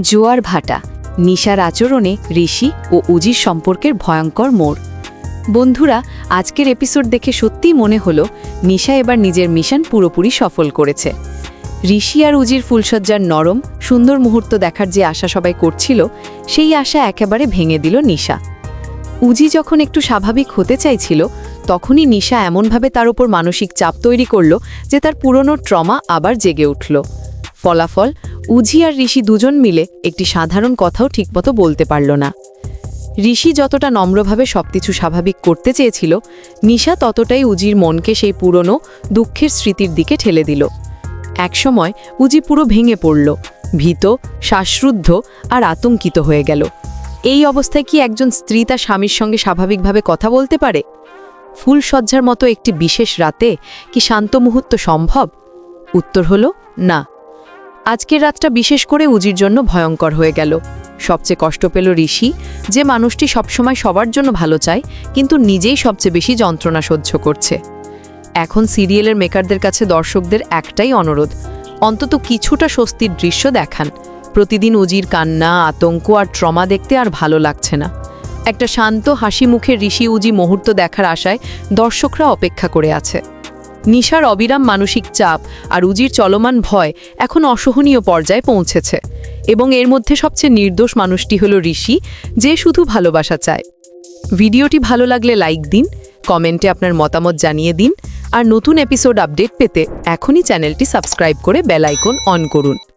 জোয়ার ভাটা, নিশার আচরণে ঋষি ও উজির সম্পর্কের ভয়ঙ্কর মোড়। বন্ধুরা, আজকের এপিসোড দেখে সত্যিই মনে হলো, নিশা এবার নিজের মিশন পুরোপুরি সফল করেছে। ঋষি আর উজির ফুলসজ্জার নরম, সুন্দর মুহূর্ত দেখার যে আশা সবাই করছিল, সেই আশা একেবারে ভেঙে দিল নিশা। উজি যখন একটু স্বাভাবিক হতে চাইছিল, তখনই নিশা এমনভাবে তার উপর মানসিক চাপ তৈরি করল যে তার পুরনো ট্রমা আবার জেগে উঠল। ফলাফল উজি আর ঋষি দুজন মিলে একটি সাধারণ কথাও ঠিকমতো বলতে পারল না। ঋষি যতটা নম্রভাবে সবকিছু স্বাভাবিক করতে চেয়েছিল, নিশা ততটাই উজির মনকে সেই পুরনো দুঃখের স্মৃতির দিকে ঠেলে দিল। একসময় উজি পুরো ভেঙে পড়ল, ভীত, শ্বাসরুদ্ধ আর আতঙ্কিত হয়ে গেল। এই অবস্থায় কি একজন স্ত্রী তার স্বামীর সঙ্গে স্বাভাবিকভাবে কথা বলতে পারে? ফুলসজ্জার মতো একটি বিশেষ রাতে কি শান্ত মুহূর্ত সম্ভব? উত্তর হলো, না। আজকের রাতটা বিশেষ করে উজির জন্য ভয়ঙ্কর হয়ে গেল। সবচেয়ে কষ্ট পেল ঋষি, যে মানুষটি সবসময় সবার জন্য ভালো চায়, কিন্তু নিজেই সবচেয়ে বেশি যন্ত্রণা সহ্য করছে। এখন সিরিয়ালের মেকারদের কাছে দর্শকদের একটাই অনুরোধ, অন্তত কিছুটা স্বস্তির দৃশ্য দেখান। প্রতিদিন উজির কান্না, আতঙ্ক আর ট্রমা দেখতে আর ভালো লাগছে না। একটা শান্ত হাসি মুখে ঋষি উজি মুহূর্ত দেখার আশায় দর্শকরা অপেক্ষা করে আছে। নিশার অবিরাম মানসিক চাপ আর উজির চলমান ভয় এখন অসহনীয় পর্যায়ে পৌঁছেছে। এবং এর মধ্যে সবচেয়ে নির্দোষ মানুষটি হল ঋষি, যে শুধু ভালোবাসা চায়। ভিডিওটি ভালো লাগলে লাইক দিন, কমেন্টে আপনার মতামত জানিয়ে দিন, আর নতুন এপিসোড আপডেট পেতে এখনই চ্যানেলটি সাবস্ক্রাইব করে বেল আইকন অন করুন।